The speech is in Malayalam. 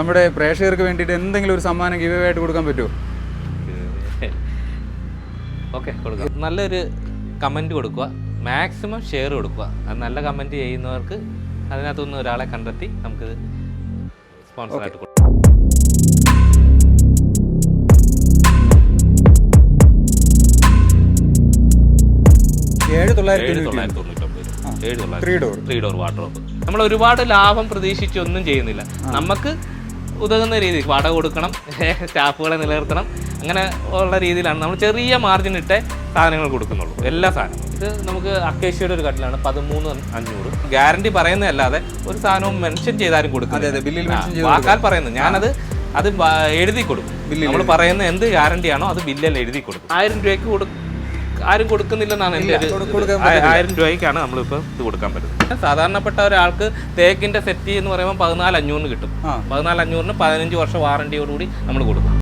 നമ്മുടെ പ്രേക്ഷകർക്ക് വേണ്ടിയിട്ട് എന്തെങ്കിലും ഒരു സമ്മാനം ഗിവ് ആയിട്ട് കൊടുക്കാൻ പറ്റുമോ? ഓക്കെ കൊടുക്കാം. നല്ലൊരു കമന്റ് കൊടുക്കുക. മാക്സിമം ഷെയർ കൊടുക്കുക. അത് നല്ല കമന്റ് ചെയ്യുന്നവർക്ക് അതിനകത്തുനിന്ന് ഒരാളെ കണ്ടെത്തി നമുക്ക് സ്പോൺസറായിട്ട് കൊടുക്കാം. ഏഴ് തൊള്ളായിരത്തി ത്രീ ഡോർ. വാട്ടർ നമ്മൾ ഒരുപാട് ലാഭം പ്രതീക്ഷിച്ചൊന്നും ചെയ്യുന്നില്ല. നമുക്ക് ഉതകുന്ന രീതി വാടക കൊടുക്കണം സ്റ്റാഫുകളെ നിലനിർത്തണം. അങ്ങനെ ഉള്ള രീതിയിലാണ് നമ്മൾ ചെറിയ മാർജിൻ ഇട്ട് സാധനങ്ങൾ കൊടുക്കുന്നുള്ളൂ. എല്ലാ സാധനവും ഇത് നമുക്ക് അക്കേഷ്യയുടെ ഒരു കട്ടിലാണ് പതിമൂന്ന് അഞ്ഞൂറ്. ഗ്യാരണ്ടി പറയുന്നതല്ലാതെ ഒരു സാധനവും മെൻഷൻ ചെയ്താലും കൊടുക്കും വാക്കാൽ പറയുന്നത് ഞാനത് അത് എഴുതി കൊടുക്കും. നമ്മൾ പറയുന്ന എന്ത് ഗ്യാരണ്ടിയാണോ അത് ബില്ലിൽ എഴുതി കൊടുക്കും. ആയിരം രൂപയ്ക്ക് കൊടുക്കും ആരും കൊടുക്കുന്നില്ലെന്നാണ് എന്റെ ഒരു ആയിരം രൂപയ്ക്കാണ് നമ്മളിപ്പോൾ ഇത് കൊടുക്കാൻ പറ്റുന്നത്. സാധാരണപ്പെട്ട ഒരാൾക്ക് തേക്കിന്റെ സെറ്റ് എന്ന് പറയുമ്പോൾ പതിനാല് അഞ്ഞൂറിന് കിട്ടും. പതിനാല് അഞ്ഞൂറിന് പതിനഞ്ച് വർഷം വാറണ്ടിയോടുകൂടി നമ്മൾ കൊടുക്കും.